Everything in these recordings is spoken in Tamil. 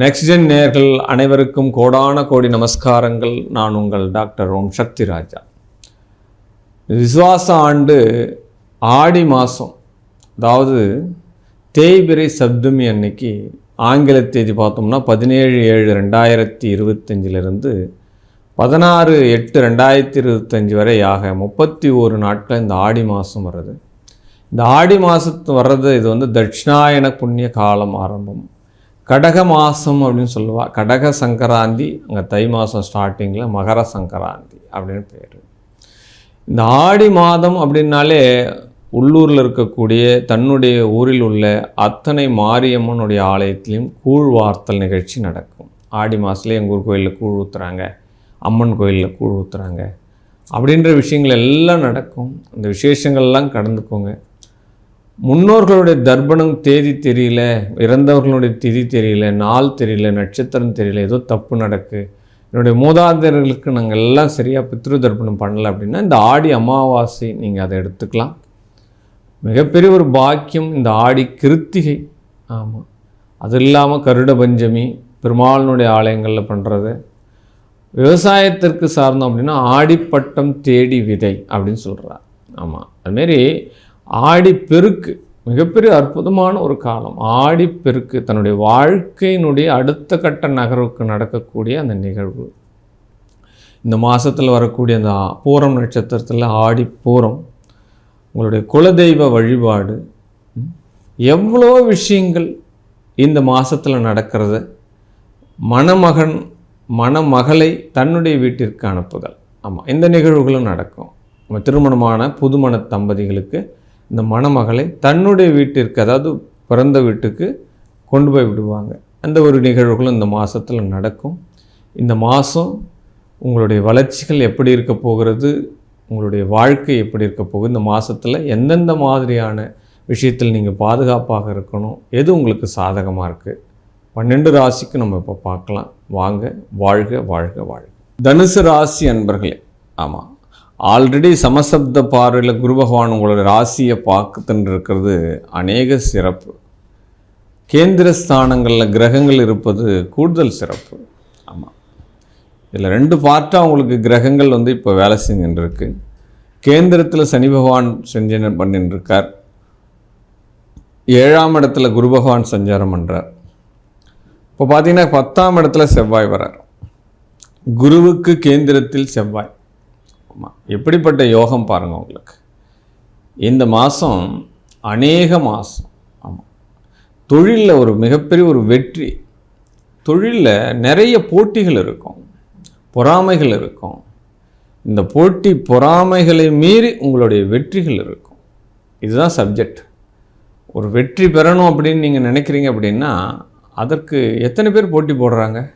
நெக்ஸ்ட் ஜென் நேர்கள் அனைவருக்கும் கோடான கோடி நமஸ்காரங்கள். நான் உங்கள் டாக்டர் ஓம் சக்தி ராஜா. விசுவாச ஆண்டு ஆடி மாதம் அதாவது தேய்பிரை சப்தமி அன்னைக்கு ஆங்கில தேதி பார்த்தோம்னா பதினேழு ஏழு ரெண்டாயிரத்தி இருபத்தஞ்சிலிருந்து பதினாறு எட்டு ரெண்டாயிரத்தி இருபத்தஞ்சி வரை ஆக முப்பத்தி ஒரு நாட்கள் இந்த ஆடி மாதம் வருது இந்த ஆடி மாதத்து வர்றது இது வந்து தட்சிணாயன புண்ணிய காலம் ஆரம்பம். கடக மாதம் அப்படின்னு சொல்லுவா. கடக சங்கராந்தி அங்கே தை மாதம் ஸ்டார்டிங்கில் மகர சங்கராந்தி அப்படின்னு பேர். இந்த ஆடி மாதம் அப்படின்னாலே உள்ளூரில் இருக்கக்கூடிய தன்னுடைய ஊரில் உள்ள அத்தனை மாரியம்மனுடைய ஆலயத்திலையும் கூழ் வார்த்தல் நிகழ்ச்சி நடக்கும். ஆடி மாதத்துலேயே எங்கள் ஊர் கோயிலில் கூழ் ஊற்றுறாங்க அம்மன் கோயிலில் கூழ் ஊற்றுறாங்க அப்படின்ற விஷயங்கள் எல்லாம் நடக்கும். அந்த விசேஷங்கள்லாம் கடந்துக்கோங்க. முன்னோர்களுடைய தர்ப்பணம் தேதி தெரியல இறந்தவர்களுடைய திதி தெரியல நாள் தெரியல நட்சத்திரம் தெரியல ஏதோ தப்பு நடக்கு. என்னுடைய மூதாதையர்களுக்கு நாங்கள் எல்லாம் சரியாக பித்ரு தர்ப்பணம் பண்ணலை அப்படின்னா இந்த ஆடி அமாவாசை நீங்கள் அதை எடுத்துக்கலாம். மிகப்பெரிய ஒரு பாக்கியம் இந்த ஆடி கிருத்திகை. ஆமாம் அது இல்லாமல் கருட பஞ்சமி பெருமாளினுடைய ஆலயங்களில் பண்ணுறது விவசாயத்திற்கு சார்ந்தோம் அப்படின்னா ஆடிப்பட்டம் தேடி விதை அப்படின்னு சொல்கிறார் ஆமாம் அதுமாரி ஆடி பெருக்கு மிகப்பெரிய அற்புதமான ஒரு காலம். ஆடி பெருக்கு தன்னுடைய வாழ்க்கையினுடைய அடுத்த கட்ட நகர்வுக்கு நடக்கக்கூடிய அந்த நிகழ்வு. இந்த மாதத்தில் வரக்கூடிய அந்த பூரம் நட்சத்திரத்தில் ஆடி பூரம் உங்களுடைய குலதெய்வ வழிபாடு எவ்வளோ விஷயங்கள் இந்த மாதத்தில் நடக்கிறது மணமகன் மணமகளை தன்னுடைய வீட்டிற்கு அனுப்புதல். ஆமாம் இந்த நிகழ்வுகளும் நடக்கும். நம்ம திருமணமான புதுமண தம்பதிகளுக்கு இந்த மணமகளை தன்னுடைய வீட்டிற்கு அதாவது பிறந்த வீட்டுக்கு கொண்டு போய் விடுவாங்க. அந்த ஒரு நிகழ்வுகளும் இந்த மாதத்தில் நடக்கும். இந்த மாதம் உங்களுடைய வளர்ச்சிகள் எப்படி இருக்க போகிறது உங்களுடைய வாழ்க்கை எப்படி இருக்க போகுது இந்த மாதத்தில் எந்தெந்த மாதிரியான விஷயத்தில் நீங்கள் பாதுகாப்பாக இருக்கணும் எது உங்களுக்கு சாதகமாக இருக்குது பன்னெண்டு ராசிக்கு நம்ம இப்போ பார்க்கலாம். வாங்க வாழ்க வாழ்க வாழ்க. தனுசு ராசி அன்பர்களே ஆமாம் ஆல்ரெடி சமசப்த பார்வையில் குரு பகவான் உங்களோட ராசியை பார்த்துட்டு இருக்கிறது அநேக சிறப்பு. கேந்திர ஸ்தானங்களில் கிரகங்கள் இருப்பது கூடுதல் சிறப்பு. ஆமாம் இதில் ரெண்டு பார்ட்டாக உங்களுக்கு கிரகங்கள் வந்து இப்போ வேலை செஞ்சுட்டு இருக்கு கேந்திரத்தில் சனி பகவான் செஞ்சு பண்ணிட்டு இருக்கார் ஏழாம் இடத்துல குரு பகவான் சஞ்சாரம் பண்ணுறார் இப்போ பார்த்தீங்கன்னா பத்தாம் இடத்துல செவ்வாய் வரார். குருவுக்கு கேந்திரத்தில் செவ்வாய். எப்படிப்பட்ட யோகம் பாருங்கள் உங்களுக்கு. இந்த மாதம் அநேக மாதம் ஆமாம் தொழிலில் ஒரு மிகப்பெரிய ஒரு வெற்றி. தொழிலில் நிறைய போட்டிகள் இருக்கும். பொறாமைகள் இருக்கும். இந்த போட்டி பொறாமைகளை மீறி உங்களுடைய வெற்றிகள் இருக்கும். இதுதான் சப்ஜெக்ட் ஒரு வெற்றி பெறணும் அப்படின்னு நீங்கள் நினைக்கிறீங்க அப்படின்னா அதற்கு எத்தனை பேர் போட்டி போடுறாங்க?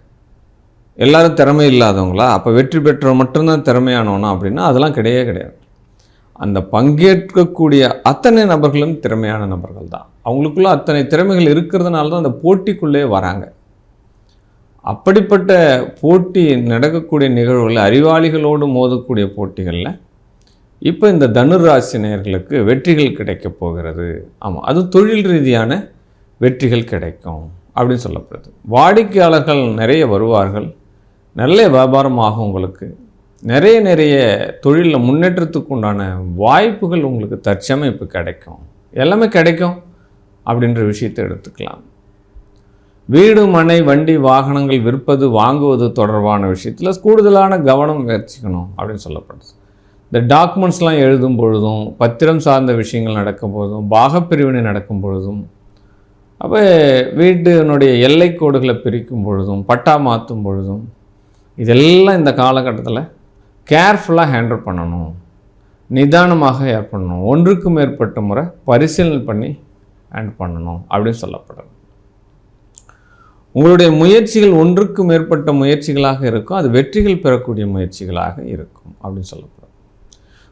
எல்லாரும் திறமை இல்லாதவங்களா அப்போ வெற்றி பெற்றவன் மட்டும்தான் திறமையானவனா அப்படின்னா அதெல்லாம் கிடையவே கிடையாது. அந்த பங்கேற்கக்கூடிய அத்தனை நபர்களும் திறமையான நபர்கள் தான். அவங்களுக்குள்ள அத்தனை திறமைகள் இருக்கிறதுனால தான் அந்த போட்டிக்குள்ளே வராங்க. அப்படிப்பட்ட போட்டி நடக்கக்கூடிய நிகழ்வுகளில் அறிவாளிகளோடு மோதக்கூடிய போட்டிகளில் இப்போ இந்த தனுராசி நேர்களுக்கு வெற்றிகள் கிடைக்கப் போகிறது. ஆமாம் அது தொழில் ரீதியான வெற்றிகள் கிடைக்கும் அப்படின்னு சொல்லப்படுது. வாடிக்கையாளர்கள் நிறைய வருவார்கள். நல்ல வியாபாரம் ஆகும் உங்களுக்கு. நிறைய நிறைய தொழிலில் முன்னேற்றத்துக்கு உண்டான வாய்ப்புகள் உங்களுக்கு தற்சமயம் இப்போ கிடைக்கும். எல்லாமே கிடைக்கும் அப்படின்ற விஷயத்தை எடுத்துக்கலாம். வீடு மனை வண்டி வாகனங்கள் விற்பது வாங்குவது தொடர்பான விஷயத்தில் கூடுதலான கவனம் வச்சுக்கணும் அப்படின்னு சொல்லப்படுது. இந்த டாக்குமெண்ட்ஸ்லாம் எழுதும் பொழுதும் பத்திரம் சார்ந்த விஷயங்கள் நடக்கும் பொழுதும் பாகப்பிரிவினை நடக்கும் பொழுதும் அப்போ வீட்டினுடைய எல்லை கோடுகளை பிரிக்கும் பொழுதும் பட்டா மாற்றும் பொழுதும் இதெல்லாம் இந்த காலகட்டத்தில் கேர்ஃபுல்லாக ஹேண்டில் பண்ணணும். நிதானமாக ஏர் பண்ணணும். ஒன்றுக்கு மேற்பட்ட முறை பரிசீலனை பண்ணி ஹேண்டில் பண்ணணும் அப்படின்னு சொல்லப்படுது உங்களுடைய முயற்சிகள் ஒன்றுக்கு மேற்பட்ட முயற்சிகளாக இருக்கும். அது வெற்றிகள் பெறக்கூடிய முயற்சிகளாக இருக்கும் அப்படின்னு சொல்லப்படும்.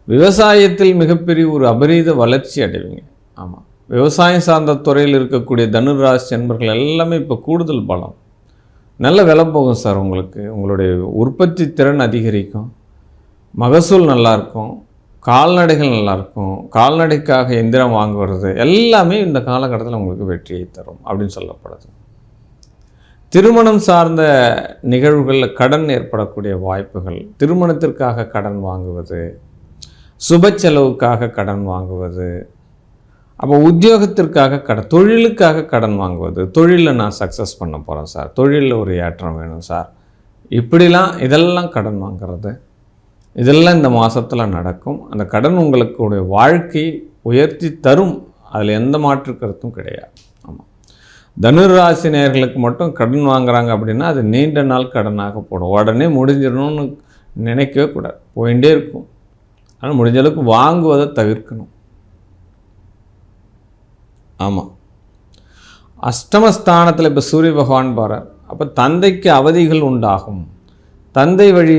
விவசாயத்தில் மிகப்பெரிய ஒரு அபரீத வளர்ச்சி அடைவீங்க. ஆமாம் விவசாயம் சார்ந்த துறையில் இருக்கக்கூடிய தனுராசி என்பர்கள் எல்லாமே இப்போ கூடுதல் பலம். நல்ல விலை போகும் சார் உங்களுக்கு. உங்களுடைய உற்பத்தி திறன் அதிகரிக்கும். மகசூல் நல்லாயிருக்கும் கால்நடைகள் நல்லாயிருக்கும் கால்நடைக்காக எந்திரம் வாங்குவது எல்லாமே இந்த காலகட்டத்தில் உங்களுக்கு வெற்றியை தரும் அப்படின்னு சொல்லப்படுது. திருமணம் சார்ந்த நிகழ்வுகளில் கடன் ஏற்படக்கூடிய வாய்ப்புகள் திருமணத்திற்காக கடன் வாங்குவது சுப செலவுக்காக கடன் வாங்குவது அப்போ உத்தியோகத்திற்காக கடன் தொழிலுக்காக கடன் வாங்குவது. தொழிலில் நான் சக்ஸஸ் பண்ண போகிறேன் சார் தொழிலில் ஒரு ஏற்றம் வேணும் சார் இப்படிலாம் இதெல்லாம் கடன் வாங்குறது. இதெல்லாம் இந்த மாதத்தில் நடக்கும். அந்த கடன் உங்களுக்கு வாழ்க்கை உயர்த்தி தரும். அதில் எந்த மாற்று கருத்தும் கிடையாது. ஆமாம் தனுராசி நேர்களுக்கு மட்டும் கடன் வாங்குறாங்க அப்படின்னா அது நீண்ட நாள் கடனாக போடும். உடனே முடிஞ்சிடணும்னு நினைக்கவே கூடாது. போயிட்டே இருக்கும். ஆனால் முடிஞ்ச அளவுக்கு வாங்குவதை தவிர்க்கணும். ஆமாம் அஷ்டமஸ்தானத்தில் இப்போ சூரிய பகவான் பாரார் அப்போ தந்தைக்கு அவதிகள் உண்டாகும். தந்தை வழி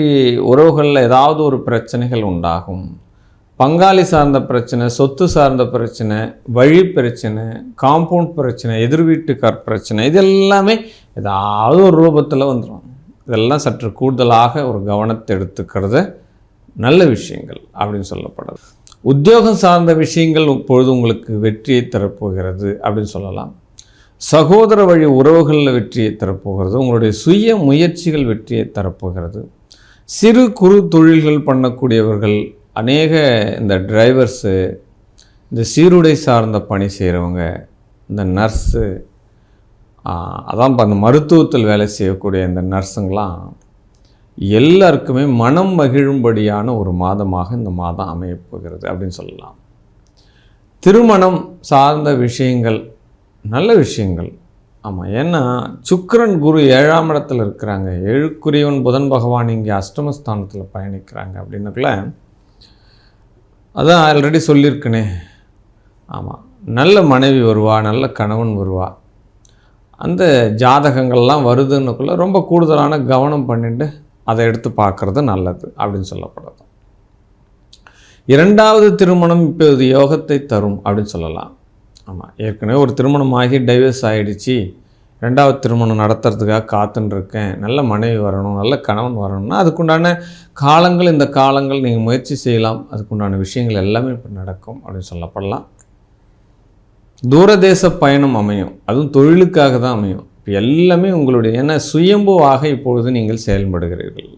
உறவுகளில் ஏதாவது ஒரு பிரச்சனைகள் உண்டாகும். பங்காளி சார்ந்த பிரச்சனை சொத்து சார்ந்த பிரச்சனை வழி பிரச்சனை காம்பவுண்ட் பிரச்சனை எதிர் வீட்டுக்கார் பிரச்சனை இது எல்லாமே ஏதாவது ஒரு ரூபத்தில் வந்துடும் இதெல்லாம் சற்று கூடுதலாக ஒரு கவனத்தை எடுத்துக்கிறது நல்ல விஷயங்கள் அப்படின்னு சொல்லப்படுது. உத்தியோகம் சார்ந்த விஷயங்கள் இப்பொழுது உங்களுக்கு வெற்றியை தரப்போகிறது அப்படின்னு சொல்லலாம். சகோதர வழி உறவுகளில் வெற்றியை தரப்போகிறது. உங்களுடைய சுய முயற்சிகள் வெற்றியை தரப்போகிறது. சிறு குறு தொழில்கள் பண்ணக்கூடியவர்கள் அநேக இந்த டிரைவர்ஸு இந்த சீருடை சார்ந்த பணி செய்கிறவங்க இந்த நர்ஸு அதான் இப்போ அந்த மருத்துவத்தில் வேலை செய்யக்கூடிய இந்த நர்ஸுங்களாம் எல்லாருக்குமே மனம் மகிழும்படியான ஒரு மாதமாக இந்த மாதம் அமையப்போகிறது அப்படின்னு சொல்லலாம். திருமணம் சார்ந்த விஷயங்கள் நல்ல விஷயங்கள். ஆமாம் ஏன்னா சுக்கரன் குரு ஏழாம் இடத்துல இருக்கிறாங்க. எழுக்குரியவன் புதன் பகவான் இங்கே அஷ்டமஸ்தானத்தில் பயணிக்கிறாங்க அப்படின்னக்குள்ள அதான் ஆல்ரெடி சொல்லியிருக்கனே. ஆமாம் நல்ல மனைவி வருவா நல்ல கணவன் வருவா. அந்த ஜாதகங்கள்லாம் வருதுன்னுக்குள்ளே ரொம்ப கூடுதலான கவனம் பண்ணிட்டு அதை எடுத்து பார்க்குறது நல்லது அப்படின்னு சொல்லப்படுது. இரண்டாவது திருமணம் இப்போது யோகத்தை தரும் அப்படின்னு சொல்லலாம். ஆமாம் ஏற்கனவே ஒரு திருமணம் ஆகி டைவர்ஸ் ஆகிடுச்சு ரெண்டாவது திருமணம் நடத்துறதுக்காக காத்துன்னு நல்ல மனைவி வரணும் நல்ல கணவன் வரணும்னா அதுக்குண்டான காலங்கள் இந்த காலங்கள் நீங்கள் முயற்சி செய்யலாம். அதுக்குண்டான விஷயங்கள் எல்லாமே இப்போ நடக்கும் அப்படின்னு சொல்லப்படலாம். தூரதேச பயணம் அமையும். அதுவும் தொழிலுக்காக தான் அமையும். எல்லாமே உங்களுடைய ஏன்னா சுயம்புவாக இப்பொழுது நீங்கள் செயல்படுகிறீர்கள்.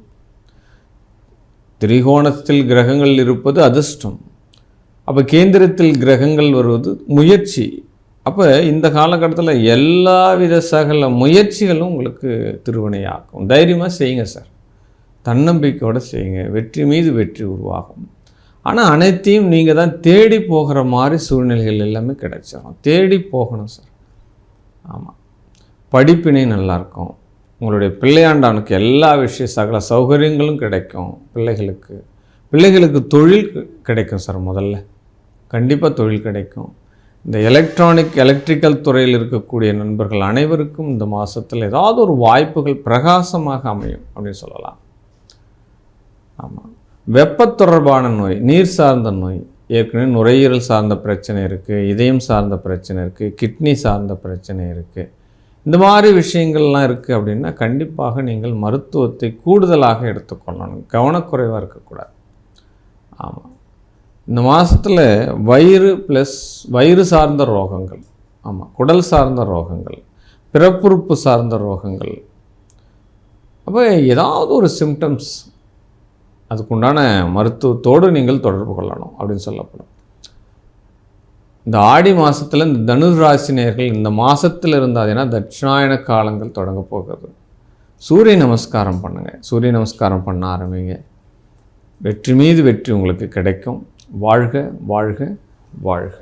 திரிகோணத்தில் கிரகங்கள் இருப்பது அதிர்ஷ்டம். அப்போ கேந்திரத்தில் கிரகங்கள் வருவது முயற்சி. அப்போ இந்த காலகட்டத்தில் எல்லா வித சகல முயற்சிகளும் உங்களுக்கு திருவினையாகும் தைரியமாக செய்யுங்க சார். தன்னம்பிக்கையோடு செய்யுங்க. வெற்றி மீது வெற்றி உருவாகும். ஆனால் அனைத்தையும் நீங்கள் தான் தேடி போகிற மாதிரி சூழ்நிலைகள் எல்லாமே கிடைச்சிடும் தேடி போகணும் சார். ஆமாம் படிப்பினை நல்லாயிருக்கும். உங்களுடைய பிள்ளையாண்டானுக்கு எல்லா விஷய சகல சௌகரியங்களும் கிடைக்கும் பிள்ளைகளுக்கு. பிள்ளைகளுக்கு தொழில் கிடைக்கும் சார் முதல்ல. கண்டிப்பாக தொழில் கிடைக்கும். இந்த எலக்ட்ரானிக் எலக்ட்ரிக்கல் துறையில் இருக்கக்கூடிய நண்பர்கள் அனைவருக்கும் இந்த மாதத்தில் ஏதாவது ஒரு வாய்ப்புகள் பிரகாசமாக அமையும் அப்படின்னு சொல்லலாம். ஆமாம் வெப்ப தொடர்பான நோய் நீர் சார்ந்த நோய் ஏற்கனவே நுரையீரல் சார்ந்த பிரச்சனை இருக்குது இதயம் சார்ந்த பிரச்சனை இருக்குது கிட்னி சார்ந்த பிரச்சனை இருக்குது இந்த மாதிரி விஷயங்கள்லாம் இருக்குது அப்படின்னா கண்டிப்பாக நீங்கள் மருத்துவத்தை கூடுதலாக எடுத்துக்கொள்ளணும். கவனக்குறைவாக இருக்கக்கூடாது. ஆமாம் இந்த மாதத்தில் வயிறு ப்ளஸ் வயிறு சார்ந்த ரோகங்கள். ஆமாம் குடல் சார்ந்த ரோகங்கள். பிறப்புறுப்பு சார்ந்த ரோகங்கள். அப்போ ஏதாவது ஒரு சிம்டம்ஸ் அதுக்குண்டான மருத்துவத்தோடு நீங்கள் தொடர்பு கொள்ளணும் அப்படின்னு சொல்லப்படும். இந்த ஆடி மாதத்தில் இந்த தனுர் ராசினியர்கள் இந்த மாதத்தில் இருந்தால் ஏன்னா தட்சிணாயன காலங்கள் தொடங்க போகிறது சூரிய நமஸ்காரம் பண்ணுங்கள் சூரிய நமஸ்காரம் பண்ண ஆரம்பிங்க. வெற்றி மீது வெற்றி உங்களுக்கு கிடைக்கும். வாழ்க வாழ்க வாழ்க.